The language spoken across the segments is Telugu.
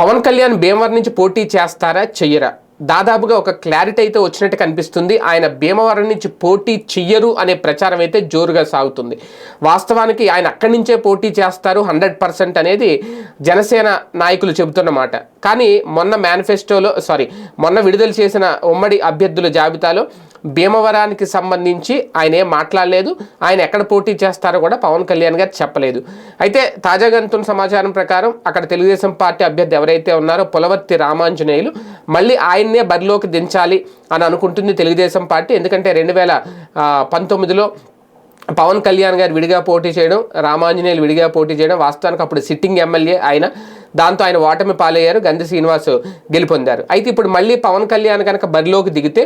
పవన్ కళ్యాణ్ భీమవరం నుంచి పోటీ చేస్తారా చెయ్యరా? దాదాపుగా ఒక క్లారిటీ అయితే వచ్చినట్టు కనిపిస్తుంది. ఆయన భీమవరం నుంచి పోటీ చెయ్యరు అనే ప్రచారం అయితే జోరుగా సాగుతుంది. వాస్తవానికి ఆయన అక్కడి నుంచే పోటీ చేస్తారు హండ్రెడ్ పర్సెంట్ అనేది జనసేన నాయకులు చెబుతున్నమాట కానీ మొన్న మేనిఫెస్టోలో సారీ మొన్న విడుదల చేసిన ఉమ్మడి అభ్యర్థుల జాబితాలో భీమవరానికి సంబంధించి ఆయన ఏం మాట్లాడలేదు. ఆయన ఎక్కడ పోటీ చేస్తారో కూడా పవన్ కళ్యాణ్ గారు చెప్పలేదు. అయితే తాజాగా అంతున్న సమాచారం ప్రకారం అక్కడ తెలుగుదేశం పార్టీ అభ్యర్థి ఎవరైతే ఉన్నారో పులవర్తి రామాంజనేయులు మళ్ళీ ఆయన్నే బరిలోకి దించాలి అని అనుకుంటుంది తెలుగుదేశం పార్టీ. ఎందుకంటే రెండు వేల పంతొమ్మిదిలో పవన్ కళ్యాణ్ గారు విడిగా పోటీ చేయడం రామాంజనేయులు విడిగా పోటీ చేయడం వాస్తవానికి అప్పుడు సిట్టింగ్ ఎమ్మెల్యే ఆయన దాంతో ఆయన ఓటమి పాలయ్యారు గంధి శ్రీనివాస్ గెలుపొందారు. అయితే ఇప్పుడు మళ్ళీ పవన్ కళ్యాణ్ కనుక బరిలోకి దిగితే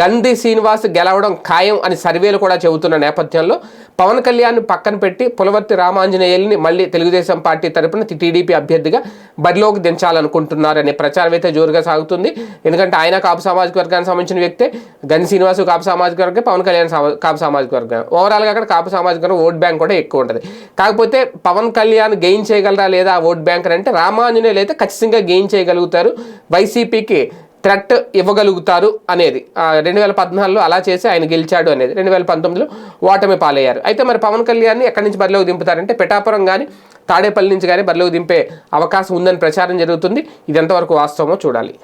గంధి శ్రీనివాస్ గెలవడం ఖాయం అని సర్వేలు కూడా చెబుతున్న నేపథ్యంలో పవన్ కళ్యాణ్ పక్కన పెట్టి పులవర్తి రామాంజనేయుల్ని మళ్ళీ తెలుగుదేశం పార్టీ తరపున టీడీపీ అభ్యర్థిగా బరిలోకి దించాలనుకుంటున్నారనే ప్రచారం అయితే జోరుగా సాగుతుంది. ఎందుకంటే ఆయన కాపు సామాజిక వర్గానికి సంబంధించిన వ్యక్తే గని శ్రీనివాసు కాపు సామాజిక వర్గం పవన్ కళ్యాణ్ సమా- కాపు సామాజిక వర్గం. ఓవరాల్గా అక్కడ కాపు సామాజిక వర్గం ఓట్ బ్యాంక్ కూడా ఎక్కువ ఉంటుంది. కాకపోతే పవన్ కళ్యాణ్ గెయిన్ చేయగలరా లేదా ఆ ఓట్ బ్యాంక్ అంటే రామాంజనేయులు అయితే ఖచ్చితంగా గెయిన్ చేయగలుగుతారు. వైసీపీకి థ్రెట్ ఇవ్వగలుగుతారు అనేది. రెండు వేల పద్నాలుగులో అలా చేసి ఆయన గెలిచాడు అనేది. రెండు వేల పంతొమ్మిదిలో ఓటమి పాలయ్యారు. అయితే మరి పవన్ కళ్యాణ్ని ఎక్కడి నుంచి బరిలోకి దింపుతారంటే పిఠాపురం కానీ తాడేపల్లి నుంచి కానీ బరిలోకి దింపే అవకాశం ఉందని ప్రచారం జరుగుతుంది. ఇది ఎంతవరకు వాస్తవమో చూడాలి.